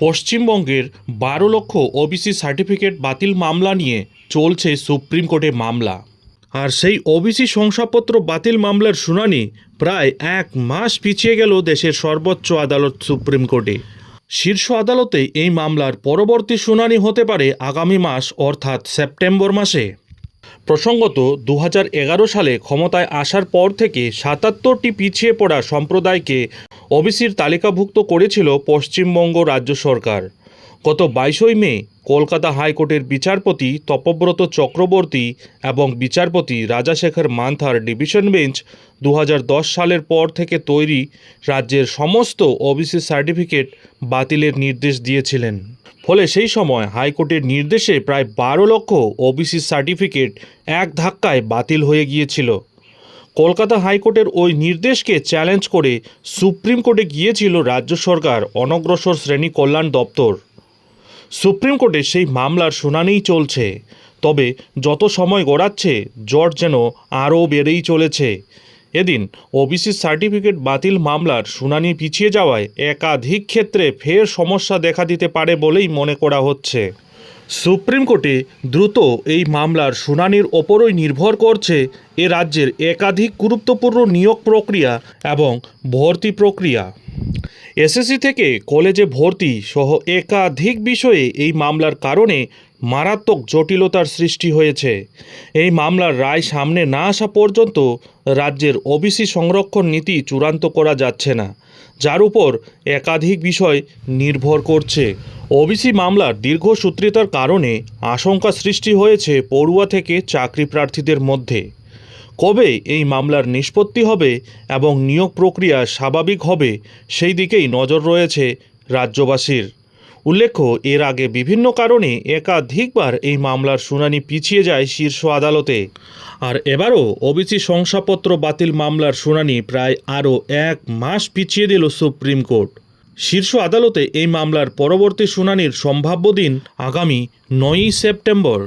পশ্চিমবঙ্গের বারো লক্ষ ওবিসি সার্টিফিকেট বাতিল মামলা নিয়ে চলছে সুপ্রিম কোর্টে মামলা। আর সেই ওবিসি শংসাপত্র বাতিল মামলার শুনানি প্রায় এক মাস পিছিয়ে গেল দেশের সর্বোচ্চ আদালত সুপ্রিম কোর্টে। শীর্ষ আদালতে এই মামলার পরবর্তী শুনানি হতে পারে আগামী মাস, অর্থাৎ সেপ্টেম্বর মাসে। প্রসঙ্গত দু হাজার এগারো সালে ক্ষমতায় আসার পর থেকে সাতাত্তরটি পিছিয়ে পড়া সম্প্রদায়কে ওবিসির তালিকাভুক্ত করেছিল পশ্চিমবঙ্গ রাজ্য সরকার। গত বাইশই মে কলকাতা হাইকোর্টের বিচারপতি তপব্রত চক্রবর্তী এবং বিচারপতি রাজাশেখর মান্থার ডিভিশন বেঞ্চ দু হাজার দশ সালের পর থেকে তৈরি রাজ্যের সমস্ত ওবিসি সার্টিফিকেট বাতিলের নির্দেশ দিয়েছিলেন। ফলে সেই সময় হাইকোর্টের নির্দেশে প্রায় বারো লক্ষ ওবিসি সার্টিফিকেট এক ধাক্কায় বাতিল হয়ে গিয়েছিল। কলকাতা হাইকোর্টের ওই নির্দেশকে চ্যালেঞ্জ করে সুপ্রিম কোর্টে গিয়েছিল রাজ্য সরকার, অনগ্রসর শ্রেণি কল্যাণ দপ্তর। সুপ্রিম কোর্টে সেই মামলার শুনানিই চলছে। তবে যত সময় গড়াচ্ছে, জ্বর যেন আরও বেড়েই চলেছে। এদিন ওবিসি সার্টিফিকেট বাতিল মামলার শুনানি পিছিয়ে যাওয়ায় একাধিক ক্ষেত্রে ফের সমস্যা দেখা দিতে পারে বলেই মনে করা হচ্ছে। সুপ্রিম কোর্টে দ্রুত এই মামলার শুনানির ওপরই নির্ভর করছে এ রাজ্যের একাধিক গুরুত্বপূর্ণ নিয়োগ প্রক্রিয়া এবং ভর্তি প্রক্রিয়া। এসএসসি থেকে কলেজে ভর্তি সহ একাধিক বিষয়ে এই মামলার কারণে মারাত্মক জটিলতার সৃষ্টি হয়েছে। এই মামলার রায় সামনে না আসা পর্যন্ত রাজ্যের ওবিসি সংরক্ষণ নীতি চূড়ান্ত করা যাচ্ছে না, যার উপর একাধিক বিষয় নির্ভর করছে। ওবিসি মামলার দীর্ঘসূত্রিতার কারণে আশঙ্কা সৃষ্টি হয়েছে পড়ুয়া থেকে চাকরি প্রার্থীদের মধ্যে। কবে এই মামলার নিষ্পত্তি হবে এবং নিয়োগ প্রক্রিয়া স্বাভাবিক হবে, সেই দিকেই নজর রয়েছে রাজ্যবাসীর। উল্লেখ্য, এর আগে বিভিন্ন কারণে একাধিকবার এই মামলার শুনানি পিছিয়ে যায় শীর্ষ আদালতে। আর এবারও ওবিসি শংসাপত্র বাতিল মামলার শুনানি প্রায় আরও এক মাস পিছিয়ে দিল সুপ্রিম কোর্ট। শীর্ষ আদালতে এই মামলার পরবর্তী শুনানির সম্ভাব্য দিন আগামী নয়ই সেপ্টেম্বর।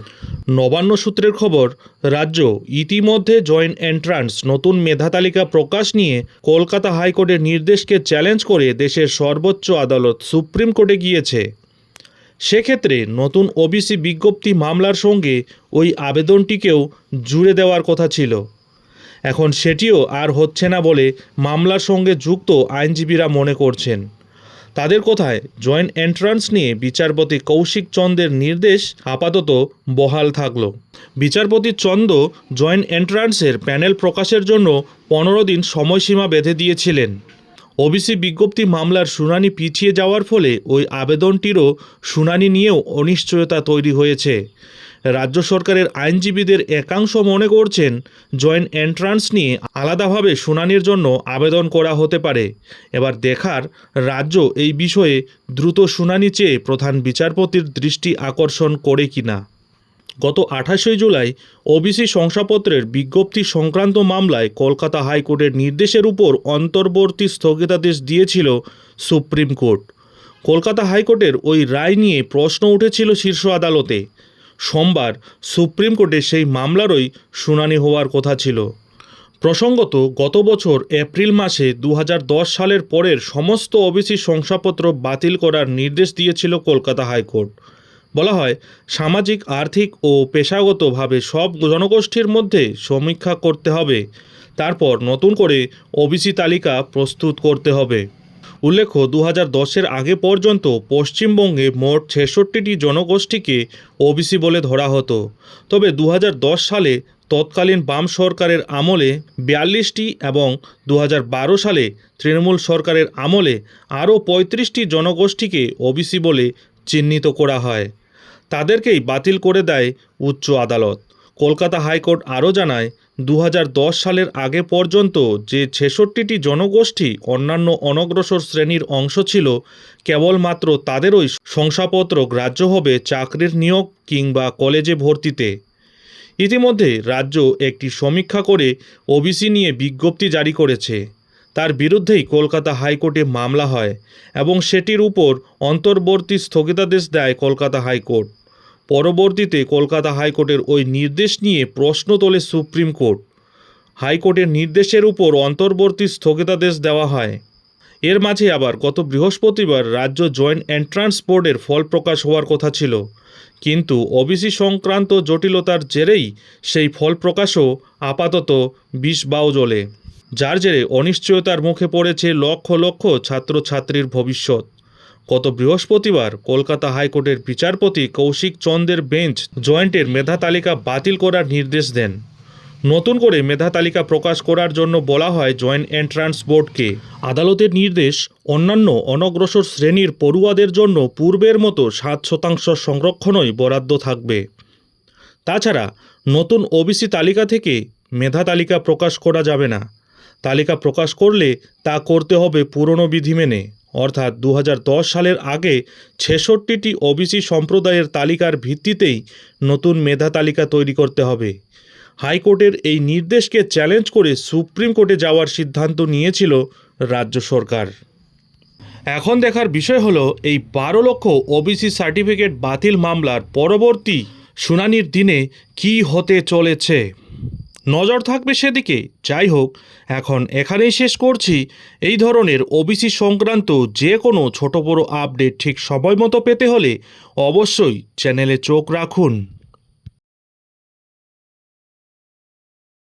নবান্ন সূত্রের খবর, রাজ্য ইতিমধ্যে জয়েন্ট এন্ট্রান্স নতুন মেধা তালিকা প্রকাশ নিয়ে কলকাতা হাইকোর্টের নির্দেশকে চ্যালেঞ্জ করে দেশের সর্বোচ্চ আদালত সুপ্রিম কোর্টে গিয়েছে। সেক্ষেত্রে নতুন ওবিসি বিজ্ঞপ্তি মামলার সঙ্গে ওই আবেদনটিকেও জুড়ে দেওয়ার কথা ছিল। এখন সেটিও আর হচ্ছে না বলে মামলার সঙ্গে যুক্ত আইনজীবীরা মনে করছেন। তাদের কথায় জয়েন্ট এন্ট্রান্স নিয়ে বিচারপতি কৌশিক চন্দের নির্দেশ আপাতত বহাল থাকল। বিচারপতি চন্দ জয়েন্ট এন্ট্রান্সের প্যানেল প্রকাশের জন্য পনেরো দিন সময়সীমা বেঁধে দিয়েছিলেন। ওবিসি বিজ্ঞপ্তি মামলার শুনানি পিছিয়ে যাওয়ার ফলে ওই আবেদনটিরও শুনানি নিয়েও অনিশ্চয়তা তৈরি হয়েছে। রাজ্য সরকারের আইনজীবীদের একাংশ মনে করছেন জয়েন্ট এন্ট্রান্স নিয়ে আলাদাভাবে শুনানির জন্য আবেদন করা হতে পারে। এবার দেখার রাজ্য এই বিষয়ে দ্রুত শুনানি চেয়ে প্রধান বিচারপতির দৃষ্টি আকর্ষণ করে কিনা। গত আঠাশই জুলাই ওবিসি শংসাপত্রের বিজ্ঞপ্তি সংক্রান্ত মামলায় কলকাতা হাইকোর্টের নির্দেশের উপর অন্তর্বর্তী স্থগিতাদেশ দিয়েছিল সুপ্রিম কোর্ট। কলকাতা হাইকোর্টের ওই রায় নিয়ে প্রশ্ন উঠেছিল শীর্ষ আদালতে। সোমবার সুপ্রিম কোর্টে সেই মামলারই শুনানি হওয়ার কথা ছিল। প্রসঙ্গত, গত বছর এপ্রিল মাসে দু হাজার দশ সালের পরের সমস্ত ওবিসি শংসাপত্র বাতিল করার নির্দেশ দিয়েছিল কলকাতা হাইকোর্ট। বলা হয়, সামাজিক, আর্থিক ও পেশাগতভাবে সব জনগোষ্ঠীর মধ্যে সমীক্ষা করতে হবে। তারপর নতুন করে ওবিসি তালিকা প্রস্তুত করতে হবে। উল্লেখ্য দু হাজার দশের আগে পর্যন্ত পশ্চিমবঙ্গে মোট ছেষট্টিটি জনগোষ্ঠীকে ওবিসি বলে ধরা হতো। তবে দু হাজার দশ সালে তৎকালীন বাম সরকারের আমলে বিয়াল্লিশটি এবং দু হাজার বারো সালে তৃণমূল সরকারের আমলে আরও পঁয়ত্রিশটি জনগোষ্ঠীকে ওবিসি বলে চিহ্নিত করা হয়। তাদেরকেই বাতিল করে দেয় উচ্চ আদালত। কলকাতা হাইকোর্ট আরও জানায় দু হাজার দশ সালের আগে পর্যন্ত যে ছেষট্টিটি জনগোষ্ঠী অন্যান্য অনগ্রসর শ্রেণির অংশ ছিল কেবলমাত্র তাদেরই শংসাপত্র গ্রাহ্য হবে চাকরির নিয়োগ কিংবা কলেজে ভর্তিতে। ইতিমধ্যে রাজ্য একটি সমীক্ষা করে ওবিসি নিয়ে বিজ্ঞপ্তি জারি করেছে। তার বিরুদ্ধেই কলকাতা হাইকোর্টে মামলা হয় এবং সেটির উপর অন্তর্বর্তী স্থগিতাদেশ দেয় কলকাতা হাইকোর্ট। পরবর্তীতে কলকাতা হাইকোর্টের ওই নির্দেশ নিয়ে প্রশ্ন তোলে সুপ্রিম কোর্ট। হাইকোর্টের নির্দেশের উপর অন্তর্বর্তী স্থগিতাদেশ দেওয়া হয়। এর মাঝে আবার গত বৃহস্পতিবার রাজ্য জয়েন্ট এন্ট্রান্স বোর্ডের ফল প্রকাশ হওয়ার কথা ছিল। কিন্তু ওবিসি সংক্রান্ত জটিলতার জেরেই সেই ফল প্রকাশও আপাতত বিষ বাও জ্বলে। যার জেরে অনিশ্চয়তার মুখে পড়েছে লক্ষ লক্ষ ছাত্রছাত্রীর ভবিষ্যৎ। গত বৃহস্পতিবার কলকাতা হাইকোর্টের বিচারপতি কৌশিক চন্দের বেঞ্চ জয়েন্টের মেধা তালিকা বাতিল করার নির্দেশ দেন। নতুন করে মেধা তালিকা প্রকাশ করার জন্য বলা হয় জয়েন্ট এন্ট্রান্স বোর্ডকে। আদালতের নির্দেশ, অন্যান্য অনগ্রসর শ্রেণির পড়ুয়াদের জন্য পূর্বের মতো সাত শতাংশ সংরক্ষণই বরাদ্দ থাকবে। তাছাড়া, নতুন ওবিসি তালিকা থেকে মেধা তালিকা প্রকাশ করা যাবে না। তালিকা প্রকাশ করলে তা করতে হবে পুরনো বিধি মেনে। অর্থাৎ দু হাজার দশ সালের আগে ছেষট্টিটি ওবিসি সম্প্রদায়ের তালিকার ভিত্তিতেই নতুন মেধা তালিকা তৈরি করতে হবে। হাইকোর্টের এই নির্দেশকে চ্যালেঞ্জ করে সুপ্রিম কোর্টে যাওয়ার সিদ্ধান্ত নিয়েছিল রাজ্য সরকার। এখন দেখার বিষয় হলো, এই বারো লক্ষ ওবিসি সার্টিফিকেট বাতিল মামলার পরবর্তী শুনানির দিনে কি হতে চলেছে? নজর থাকবে সেদিকে। যাই হোক, এখন এখানেই শেষ করছি। এই ধরনের ওবিসি সংক্রান্ত যে কোনো ছোট বড় আপডেট ঠিক সময় মতো পেতে হলে অবশ্যই চ্যানেলে চোখ রাখুন।